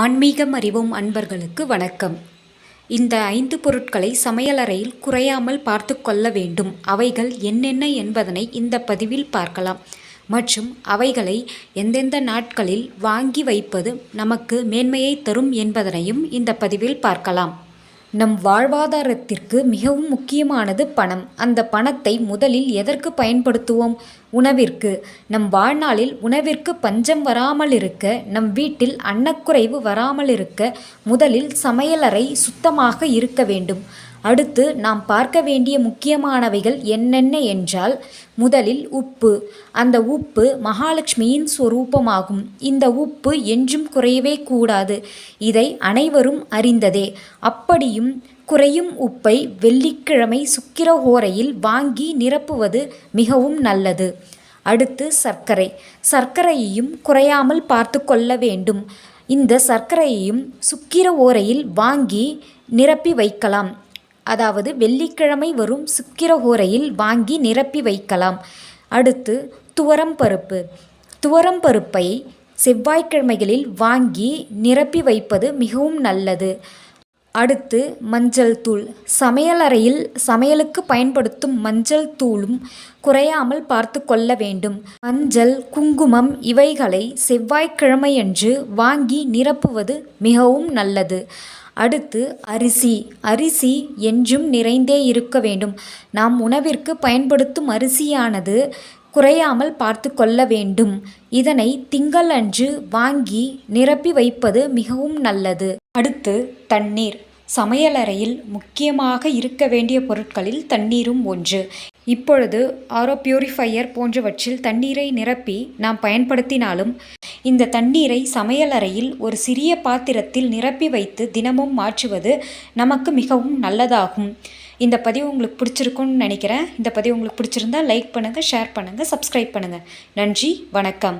ஆன்மீகம் அறிவும் அன்பர்களுக்கு வணக்கம். இந்த ஐந்து பொருட்களை சமையலறையில் குறையாமல் பார்த்து கொள்ள வேண்டும். அவைகள் என்னென்ன என்பதனை இந்த பதிவில் பார்க்கலாம். மற்றும் அவைகளை எந்தெந்த நாட்களில் வாங்கி வைப்பது நமக்கு மேன்மையை தரும் என்பதனையும் இந்த பதிவில் பார்க்கலாம். நம் வாழ்வாதாரத்திற்கு மிகவும் முக்கியமானது பணம். அந்த பணத்தை முதலில் எதற்கு பயன்படுத்துவோம்? உணவிற்கு. நம் வாழ்நாளில் உணவிற்கு பஞ்சம் வராமல் இருக்க நம் வீட்டில் அன்னக்குறைவு வராமல் இருக்க முதலில் சமையலறை சுத்தமாக இருக்க வேண்டும். அடுத்து நாம் பார்க்க வேண்டிய முக்கியமானவைகள் என்னென்ன என்றால் முதலில் உப்பு. அந்த உப்பு மகாலட்சுமியின் சொரூபமாகும். இந்த உப்பு என்றும் குறையவே கூடாது. இதை அனைவரும் அறிந்ததே. அப்படியும் குறையும் உப்பை வெள்ளிக்கிழமை சுக்கிரஹோரையில் வாங்கி நிரப்புவது மிகவும் நல்லது. அடுத்து சர்க்கரை. சர்க்கரையையும் குறையாமல் பார்த்து கொள்ள வேண்டும். இந்த சர்க்கரையையும் சுக்கிர ஓரையில் வாங்கி நிரப்பி வைக்கலாம். அதாவது வெள்ளிக்கிழமை வரும் சுக்கிர ஓரையில் வாங்கி நிரப்பி வைக்கலாம். அடுத்து துவரம் பருப்பு. துவரம் பருப்பை செவ்வாய்க்கிழமைகளில் வாங்கி நிரப்பி வைப்பது மிகவும் நல்லது. அடுத்து மஞ்சள் தூள். சமையலறையில் சமையலுக்கு பயன்படுத்தும் மஞ்சள் தூளும் குறையாமல் பார்த்து கொள்ள வேண்டும். மஞ்சள் குங்குமம் இவைகளை செவ்வாய்க்கிழமையன்று வாங்கி நிரப்புவது மிகவும் நல்லது. அடுத்து அரிசி. அரிசி என்றும் நிறைந்தே இருக்க வேண்டும். நாம் உணவிற்கு பயன்படுத்தும் அரிசியானது குறையாமல் பார்த்து கொள்ள வேண்டும். இதனை திங்களன்று வாங்கி நிரப்பி வைப்பது மிகவும் நல்லது. அடுத்து தண்ணீர். சமையலறையில் முக்கியமாக இருக்க வேண்டிய பொருட்களில் தண்ணீரும் ஒன்று. இப்பொழுது ஆரோ பியூரிஃபையர் போன்றவற்றில் தண்ணீரை நிரப்பி நாம் பயன்படுத்தினாலும் இந்த தண்ணீரை சமையலறையில் ஒரு சிறிய பாத்திரத்தில் நிரப்பி வைத்து தினமும் மாற்றுவது நமக்கு மிகவும் நல்லதாகும். இந்த பதிவு உங்களுக்கு பிடிச்சிருக்குன்னு நினைக்கிறேன். இந்த பதிவு உங்களுக்கு பிடிச்சிருந்தா லைக் பண்ணுங்கள் ஷேர் பண்ணுங்கள் சப்ஸ்கிரைப் பண்ணுங்கள் நன்றி வணக்கம்.